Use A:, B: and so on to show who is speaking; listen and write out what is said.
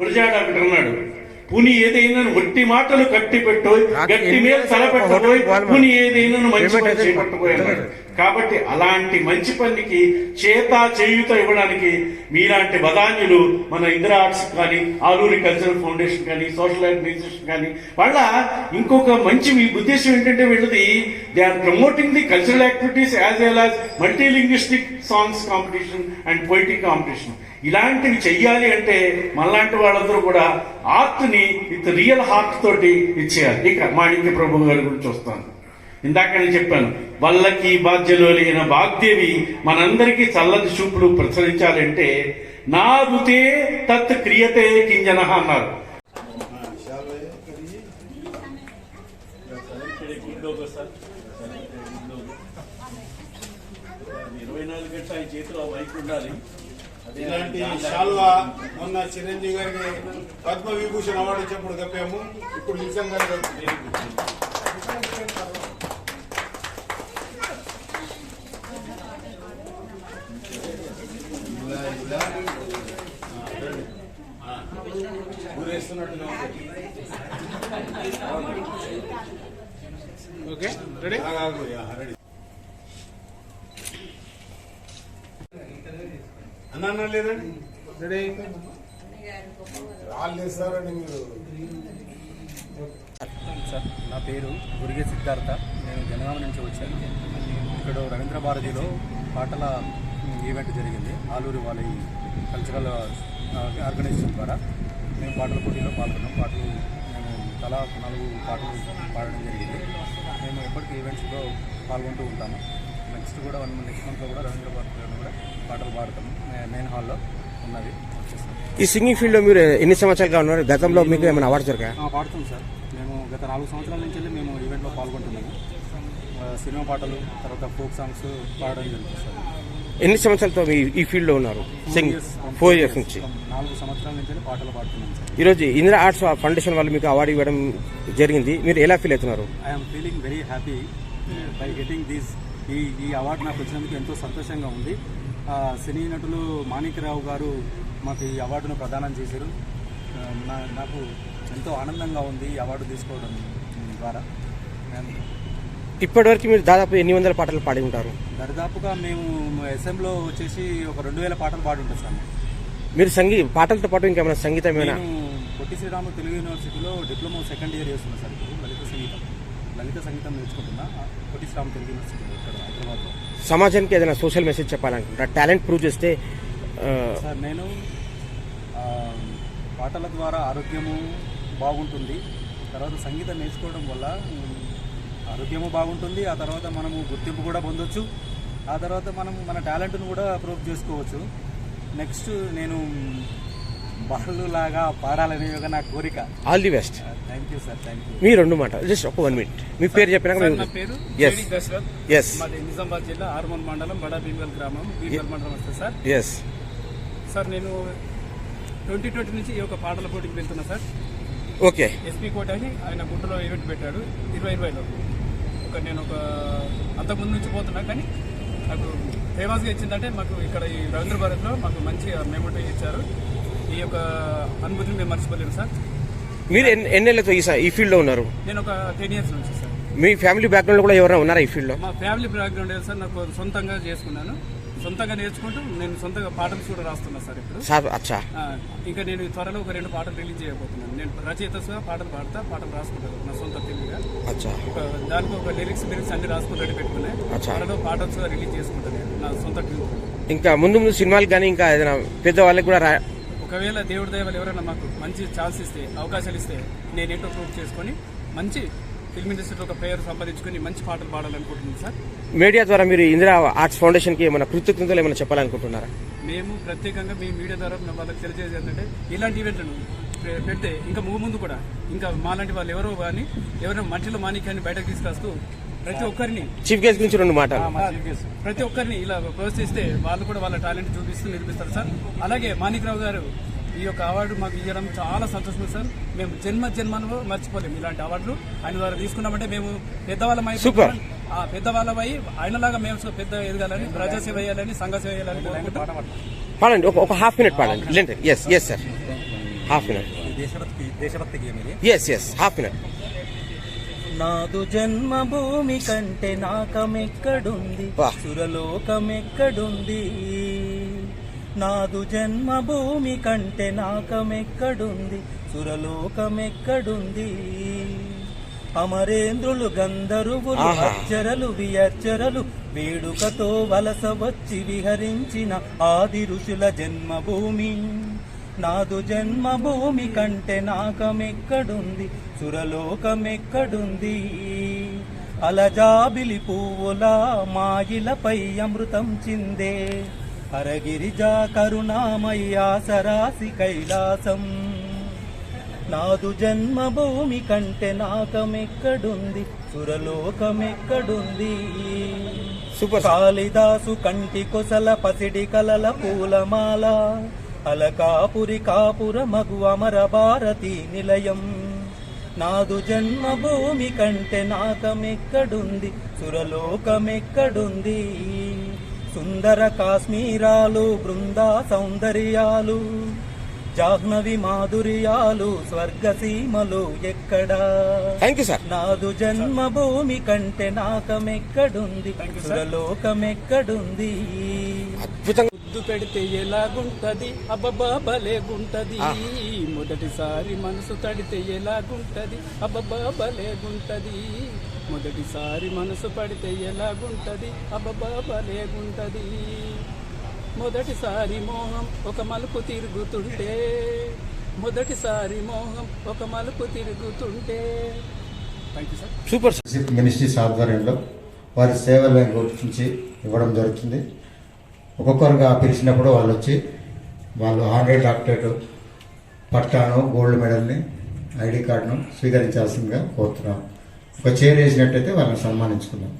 A: గురజాడ ఒకటి అన్నాడు పుని ఏదైనా ఒట్టి మాటలు కట్టి పెట్టోయ్ గట్టి మీద తలపెట్టబోయ్ పుని ఏదైనా మంచి పని చేపట్టబోయ్ అన్నాడు. కాబట్టి అలాంటి మంచి పనికి చేత చేయుత ఇవ్వడానికి మీలాంటి బదాన్యులు మన ఇందిరా ఆర్ట్స్ కానీ ఆలూరి కల్చరల్ ఫౌండేషన్ కానీ సోషల్ ఆర్గనైజేషన్ కానీ వాళ్ళ ఇంకొక మంచి మీ ఉద్దేశం ఏంటంటే వీళ్ళది they are promoting the cultural activities as well as multi linguistic songs competition and poetic competition ఇలాంటివి చెయ్యాలి అంటే మనలాంటి వాళ్ళందరూ కూడా ఆర్ట్ని విత్ రియల్ హార్ట్ తోటి ఇచ్చేయాలి. ఇక మాణిక్య ప్రభు గారి గురించి వస్తాను. ఇందాక నేను చెప్పాను వల్లకి బాధ్యలో లేన వాగ్దేవి మనందరికీ చల్లటి చూపులు ప్రసరించాలంటే నా రుతే తత్ క్రియతే కింజన అన్నారు. ఇరవై నాలుగు గంటల ఆయన చేతిలో మైక్ ఉండాలి
B: ఇలాంటి షాల్వా మొన్న చిరంజీవి గారికి పద్మ విభూషణ్ అవార్డు ఇచ్చినప్పుడు కప్పాము ఇప్పుడు నిజంగా ఊరేస్తున్నట్టుగా ఉంది.
C: Okay ready.
B: అన్న అన్న లేదండి.
C: రెడీ
B: వాళ్ళు వేస్తారండి మీరు.
D: సార్ నా పేరు గురిగే సిద్ధార్థ. నేను జనగామ నుంచి వచ్చాను. ఇక్కడ రవీంద్ర భారతిలో పాటల ఈవెంట్ జరిగింది. ఆలూరు వాళ్ళ ఈ కల్చరల్ ఆర్గనైజేషన్ ద్వారా మేము పాటల పోటీలో పాల్గొన్నాం. పాటలు మేము తలా నాలుగు పాటలు పాడడం జరిగింది. మేము ఎప్పటికీ ఈవెంట్స్లో పాల్గొంటూ ఉంటాము. నెక్స్ట్ కూడా వన్ నెక్స్ట్ మంత్లో కూడా రవీంద్ర భారతిలో కూడా పాటలు పాడతాము. మెయిన్ హాల్లో ఉన్నది.
E: ఈ సింగింగ్ ఫీల్డ్లో మీరు ఎన్ని సంవత్సరాలుగా ఉన్నారు? గతంలో మీకు ఏమైనా అవార్డు దొరికా
D: పాడుతాం సార్. మేము గత నాలుగు సంవత్సరాల నుంచి వెళ్ళి మేము ఈవెంట్లో పాల్గొంటున్నాము. సినిమా పాటలు తర్వాత ఫోక్ సాంగ్స్ పాడడం జరుగుతుంది సార్.
E: ఎన్ని సంవత్సరాలతో మీ ఈ ఫీల్డ్లో ఉన్నారు సింగ్ ఫోర్ ఇయర్స్ నుంచి.
D: నాలుగు సంవత్సరాల నుంచి వెళ్ళి పాటలు పాడుతున్నాం సార్.
E: ఈ రోజు ఇందిరా ఆర్ట్స్ ఫౌండేషన్ వాళ్ళు మీకు అవార్డు ఇవ్వడం జరిగింది. మీరు ఎలా ఫీల్ అవుతున్నారు?
D: I'm feeling very happy by getting this ఈ ఈ అవార్డు నాకు వచ్చినందుకు ఎంతో సంతోషంగా ఉంది. సినీ నటులు మాణిక్యరావు గారు మాకు ఈ అవార్డును ప్రదానం చేశారు. నాకు ఎంతో ఆనందంగా ఉంది ఈ అవార్డు తీసుకోవడం ద్వారా.
E: ఇప్పటివరకు మీరు దాదాపు ఎన్ని వందల పాటలు పాడి ఉంటారు?
D: దరిదాపుగా మేము ఎస్ఎంలో వచ్చేసి ఒక రెండు వేల పాటలు పాడుంటాం సార్.
E: మీరు సంగీ పాటలతో పాటు ఇంకేమైనా సంగీతం ఏమైనా
D: పొట్టి శ్రీరామ తెలుగు యూనివర్సిటీలో డిప్లొమా సెకండ్ ఇయర్ చేస్తున్నా సార్ ఇప్పుడు లలిత సంగీతం. లలిత సంగీతం నేర్చుకుంటున్నా. పొట్టి శ్రీరామ తెలుగు యూనివర్సిటీలో ఇక్కడ హైదరాబాద్లో.
E: సమాజానికి ఏదైనా సోషల్ మెసేజ్ చెప్పాలనుకుంటారు టాలెంట్ ప్రూవ్ చేస్తే
D: సార్ నేను పాటల ద్వారా ఆరోగ్యము బాగుంటుంది. తర్వాత సంగీతం నేర్చుకోవడం వల్ల ఆరోగ్యము బాగుంటుంది. ఆ తర్వాత మనము గుర్తింపు కూడా పొందొచ్చు. ఆ తర్వాత మనం మన టాలెంట్ను కూడా ప్రూవ్ చేసుకోవచ్చు. నెక్స్ట్ నేను బాలు లాగా పాడాలనే ఒక నా కోరిక.
E: All the best.
D: Thank you sir thank you
E: మీ రెండు మాట జస్ట్ ఒక వన్ మినిట్. మీ పేరు చెప్పినాక
C: నా పేరు
E: ఎస్
C: దశరథ్
E: ఎస్
C: మాది నిజామాబాద్ జిల్లా ఆర్మన్ మండలం బడా భీమగల్ గ్రామం. భీమగల్ మండలం వస్తుంది సార్
E: ఎస్
C: సార్ నేను ట్వంటీ ట్వంటీ నుంచి ఈ యొక్క పాటల పోటీకి వెళ్తున్నా సార్
E: ఓకే
C: ఎస్పీ కోట అని ఆయన గుంటలో ఈవెంట్ పెట్టాడు. ఇరవై ఇరవైలో. ఒక నేను ఒక అంతకుముందు నుంచి పోతున్నా కానీ నాకు ఫేమస్గా ఇచ్చిందంటే మాకు ఇక్కడ ఈ రవీంద్ర భారత్లో మాకు మంచి మెమోటీ ఇచ్చారు. ఈ యొక్క అనుభూతిని మేము మర్చిపోలేము సార్.
E: మీరు ఎన్ని ఎన్నేళ్ళతో ఈ ఈ ఫీల్డ్లో ఉన్నారు?
C: నేను ఒక టెన్ ఇయర్స్ నుంచి సార్.
E: మీ ఫ్యామిలీ బ్యాక్గ్రౌండ్ కూడా ఎవరైనా ఉన్నారా ఈ ఫీల్డ్లో
C: మా ఫ్యామిలీ బ్యాక్గ్రౌండ్ సార్ నాకు సొంతంగా చేసుకున్నాను. సొంతంగా నేర్చుకుంటూ నేను సొంతంగా పాటలు కూడా రాస్తున్నా సార్ ఇప్పుడు.
E: సార్ అచ్చా.
C: ఆ, ఇంకా నేను త్వరలో ఒక రెండు పాటలు రిలీజ్ చేయబోతున్నాను. నేను రచయితగా పాటలు పాడతా పాటలు రాసుకుంటాను నా సొంత తెలుగుగా దానికి ఒక లిరిక్స్ లిరిక్స్ అన్ని రాసుకుని రెడీ పెట్టుకున్నాయి. త్వరలో పాటలు కూడా రిలీజ్ చేసుకుంటాను నేను నా సొంత
E: ఇంకా ముందు ముందు సినిమాలు కానీ ఇంకా ఏదైనా పెద్దవాళ్ళకి కూడా రా
C: ఒకవేళ దేవుడి దయవలు ఎవరైనా మాకు మంచి ఛాన్స్ ఇస్తే అవకాశాలు ఇస్తే నేనేంటో ప్రూవ్ చేసుకొని మంచి ఫిల్మ్ ఇండస్ట్రీలో ఒక పేరు సంపాదించుకొని మంచి పాటలు పాడాలనుకుంటున్నాను సార్.
E: మీడియా ద్వారా మీరు ఇందిరా ఆర్ట్స్ ఫౌండేషన్కి ఏమైనా కృతజ్ఞతలు ఏమైనా చెప్పాలనుకుంటున్నారా?
C: మేము ప్రత్యేకంగా మీ మీడియా ద్వారా మేము వాళ్ళకి తెలియజేది ఏంటంటే ఇలాంటి ఈవెంట్లను పెడితే ఇంకా ముందు ముందు కూడా ఇంకా మాలాంటి వాళ్ళు ఎవరో కానీ ఎవరైనా మట్టిలో మాణిక్యాన్ని బయటకు తీసుకొస్తూ ప్రతి ఒక్కరిని
E: చీఫ్ గెస్ట్ గురించి రెండు మాటలు.
C: ప్రతి ఒక్కరిని ఇలా ప్రోత్సహిస్తే వాళ్ళు కూడా వాళ్ళ టాలెంట్ చూపిస్తూ నిరూపిస్తారు సార్. అలాగే మాణిక్రావు గారు ఈ యొక్క అవార్డు మాకు ఇవ్వడం చాలా సంతోషం సార్. మేము జన్మ జన్మను మర్చిపోలేము ఇలాంటి అవార్డులు. ఆయన ద్వారా తీసుకున్నామంటే మేము పెద్దవాళ్ళమై
E: Super.
C: ఆ పెద్దవాళ్ళమై ఆయనలాగా మేము పెద్ద ఎదగాలని ప్రజాసేవ చేయాలని సంఘ సేవ చేయాలని.
E: పాడండి ఒక హాఫ్ మినిట్ పాడండి. Yes yes sir half minute.
F: దేశభక్తి దేశభక్తి
E: ఎస్ ఎస్ హాఫ్ మినిట్.
F: నాదు జన్మభూమి కంటే నాకమెక్కడుంది. సురలోకమెక్కడుంది. నాదు జన్మభూమి కంటే నాకమెక్కడుంది సురలోకమెక్కడుంది. అమరేంద్రులు గంధర్వులు
E: ఆహా.
F: అక్షరలు వియర్చరలు వేడుకతో వలస వచ్చి విహరించిన ఆది ఋషుల జన్మభూమి. నాదు జన్మభూమి కంటే నాకమెక్కడుంది సురలోకమెక్కడుంది. అలజాబిలి పువ్వుల మాయిలపై అమృతం చిందే హరగిరిజా కరుణామయ్యా సరాసి కైలాసం. నాదు జన్మభూమి కంటే నాకమెక్కడుంది సురలోకమెక్కడుంది. కాళిదాసు కంటి కొసల పసిడి కలల పూలమాల అలకాపురి కాపుర మగు అమర భారతి నిలయం. నాదు జన్మభూమి కంటే నాకమెక్కడుంది సురలోకమెక్కడుంది. సుందర కాశ్మీరాలు బృందా సౌందర్యాలు జాహ్నవి మాధుర్యాలు స్వర్గసీమలు ఎక్కడా? నాదు జన్మభూమి కంటే నాకమెక్కడుంది సురలోకమెక్కడుంది
E: అద్భుతంగా.
C: ముద్దు పెడితే ఎలాగుంటది? అబ్బబ్బా భలేగుంటది మొదటిసారి మనసు తడితే ఎలాగుంటది? అబ్బబ్బా భలేగుంటది మొదటిసారి మనసు పడితే ఎలాగుంటది? అబ్బబ్బా భలేగుంటది మొదటిసారి మోహం ఒక మలుపు తిరుగుతుంటే మొదటిసారి మోహం ఒక మలుపు తిరుగుతుంటే.
E: సూపర్ సార్
G: విజిట్ మినిస్ట్రీస్ ఆధ్వర్యంలో వారి సేవలను గుర్తించి ఇవ్వడం జరుగుతుంది. ఒక్కొక్కరుగా పిలిచినప్పుడు వాళ్ళు వచ్చి వాళ్ళు ఆనరీ డాక్టరేట్ పట్టాను గోల్డ్ మెడల్ని ఐడి కార్డును స్వీకరించాల్సిందిగా కోరుతున్నాం. ఒక చైర్ వేసినట్టయితే వాళ్ళని సన్మానించుకున్నాం.